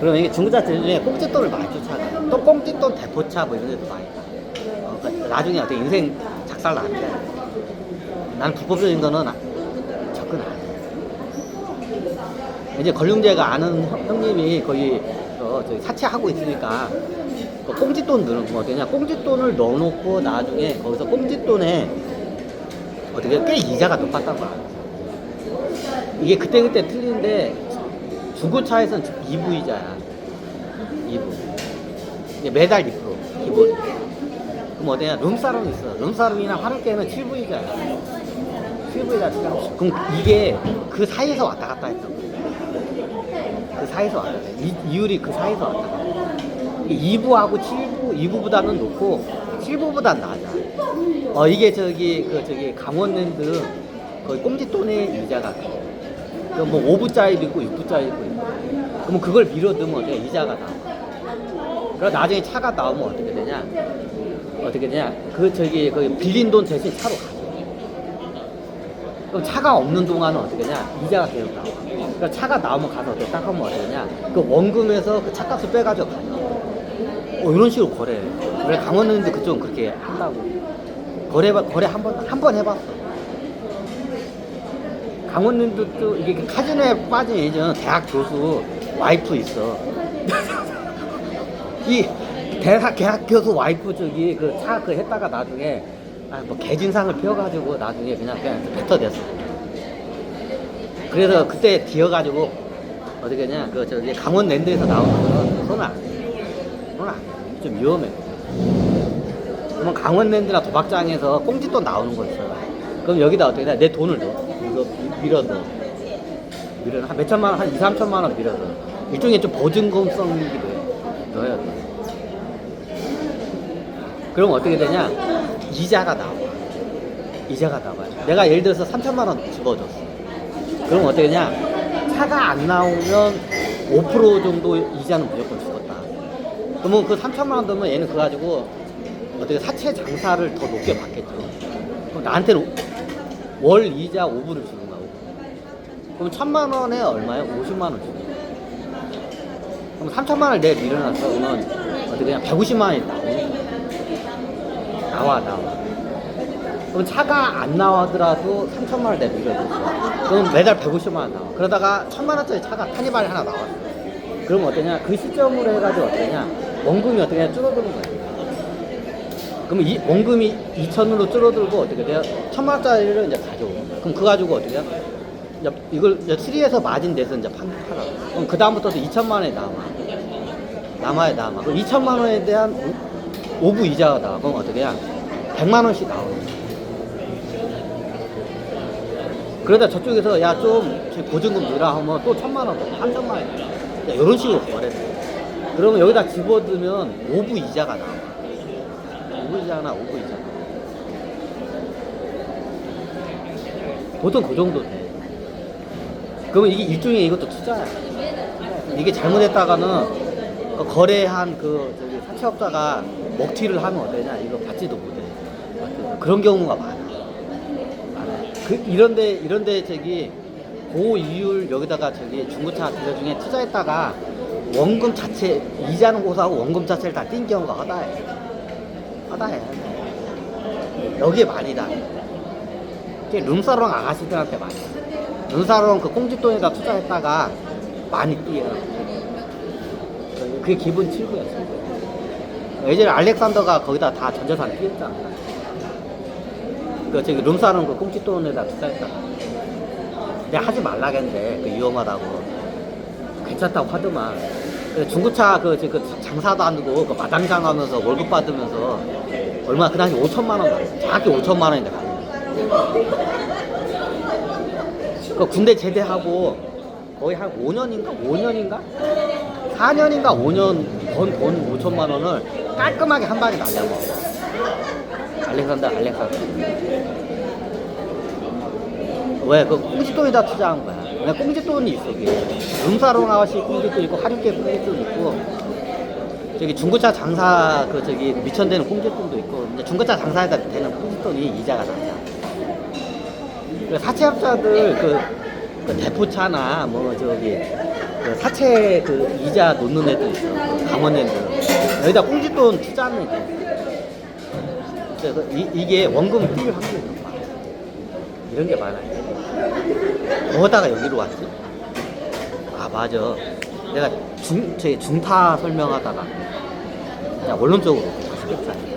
그러면 이게 중고차 중에 꽁짓돈을 많이 쫓아가. 또 꽁짓돈 대포차 뭐 이런 데도 많이 가. 어, 그러니까 나중에 어떻게 인생 작살 나는데 난 불법적인 거는 아- 접근 안 해. 이제 권룡재가 아는 형, 형님이 거의 어, 저기 사채하고 있으니까 그 꽁짓돈 넣는 거 어떠냐 꽁짓돈을 넣어놓고 나중에 거기서 꽁짓돈에 어떻게 꽤 이자가 높았단 말이야 이게 그때그때 틀리는데 중고차에서는 2부 이자야 2부 이게 매달 2% 기본. 그럼 어디냐 룸사롱 있어. 룸사롱이나 화롯게는 7부 이자야 7부 이자 그럼 이게 그 사이에서 왔다 갔다 했던 거야. 그 사이에서 왔다 갔다. 해. 이, 이율이 그 사이에서 왔다 갔다. 해. 2부하고 7부 2부보다는 높고 7부보다는 낮아. 어 이게 저기 그 저기 강원랜드 거의 꽁지돈의 이자가 커. 그뭐 5부짜리도 있고 6부짜리도 있고 그러면 그걸 밀어두면 어떻게 이자가 나와? 그럼 나중에 차가 나오면 어떻게 되냐? 어떻게 되냐? 그 저기 그 빌린 돈 대신 차로 가져 그럼 차가 없는 동안은 어떻게 되냐? 이자가 계속 나와. 그러니까 차가 나오면 가서 어떻게 딱 하면 어떻게 되냐? 그 원금에서 그 차값을 빼가지고 가져 어, 이런 식으로 거래해 그래 강원랜드 그쪽은 그렇게 한다고. 거래 거래 한 번 한 번 해봤어. 강원랜드 또 이게 카지노에 빠진 예전 대학 교수 와이프 있어 이 대학 대학 교수 와이프 저기 그 차 그 했다가 나중에 아 뭐 개진상을 피워가지고 나중에 그냥 그냥 뱉어댔어 그래서 그때 뒤어가지고 어떻게 했냐 그 저기 강원 랜드에서 나오는 거는 안 돼. 좀 위험해. 그러면 강원 랜드나 도박장에서 꽁짓돈 나오는 거 있어요. 그럼 여기다 어떻게 해? 내 돈을 넣어. 이거 밀어 넣어. 밀어. 한 몇천만 원, 한 2, 3천만 원 밀어 넣어. 일종의 좀 보증금성이기도 해. 넣어야 돼. 그럼 어떻게 되냐? 이자가 나와. 이자가 나와요. 내가 예를 들어서 3천만 원 집어줬어. 그럼 어떻게 되냐? 차가 안 나오면 5% 정도 이자는 무조건 죽었다. 그러면 그 3천만 원 넣으면 얘는 그거 가지고 어떻게 사채 장사를 더 높게 받겠죠. 그럼 나한테는 월 이자 5%를 주는 거고. 그럼 천만 원에 얼마야? 50만 원 주는. 그럼 3천만 원을 내 밀어놨어. 그러면 어떻게 그냥 150만 원이 거야. 나와, 나와. 그럼 차가 안 나오더라도 3천만 원을 내 밀어줬어. 그럼 매달 150만 원 나와. 그러다가 천만 원짜리 차가 타니발이 하나 나왔어. 그럼 어떠냐? 그 시점으로 해가지고 어떠냐? 원금이 어떻게 줄어드는 거야. 그럼 이 원금이 2천으로 줄어들고 어떻게 돼요? 천만 원짜리를 이제 가져오. 그럼 그거 가지고 어떻게 해요? 이제 이걸 이제 트리에서 마진 내서 이제 판, 팔아. 그럼 그 다음부터도 2천만 원이 남아. 남아야 남아. 그럼 2천만 원에 대한 오- 오부 이자가 나와. 그럼 어떻게 해? 100만 원씩 나오는 거야. 그러다 저쪽에서 야 좀 보증금 넣으라 하면 또 천만 원, 더, 삼천만 원. 야, 이런 식으로 거래. 그러면 여기다 집어두면 오부 이자가 나와. 오부 이자나 오부 이자. 보통 그 정도 돼. 그러면 이게 일종의 이것도 투자야. 이게 잘못했다가는 그 거래한 그 저기 사채업자가 먹튀를 하면 어떠냐 이거 받지도 못해. 그런 경우가 많아. 많아. 그 이런데 이런데 저기 고이율 여기다가 저기 중고차 대여 중에 투자했다가 원금 자체 이자는 고사하고 원금 자체를 다 띈 경우가 허다해. 허다해. 여기에 많이 다. 이게 룸사롱 아가씨들한테 많이. 룸사롱 그 꽁짓돈에다 투자했다가 많이 뛰어. 그게 기본 7부야, 7부. 예전에 알렉산더가 거기다 다 전재산 뛰었잖아. 그 저기 룸사롱 그 꽁짓돈에다 투자했다가. 내가 하지 말라겠는데, 그 위험하다고. 괜찮다고 하더만. 근데 중고차 그, 저, 그 장사도 안 두고 그 마당장 하면서 월급 받으면서 얼마 그 당시 5천만 원. 정확히 5천만 원인데 받았어. 그 군대 제대하고 거의 한 5년인가? 5년인가? 4년인가 5년 번 돈 5천만 원을 깔끔하게 한 방에 날려먹어. 알렉산더, 알렉산더. 왜? 그 꽁지돈에다 투자한 거야. 그냥 꽁지돈이 있어, 이게. 음사롱 아가씨 꽁지돈 있고, 하류계 꽁지돈 있고, 저기 중고차 장사, 그 저기 미천되는 꽁지돈도 있고, 이제 중고차 장사에다 되는 꽁지돈이 이자가 나잖아. 그 사채업자들 그, 그 대포차나 뭐 저기 그 사채 그 이자 놓는 애들 있어. 강원 애들. 여기다 꽁짓돈 투자하는 애들. 그래서 이, 이게 원금 필 확률이 높아. 이런 게 많아요. 거기다가 여기로 왔지? 아, 맞아. 내가 중, 제 중타 설명하다가 그냥 원론적으로 다시 뺐잖아.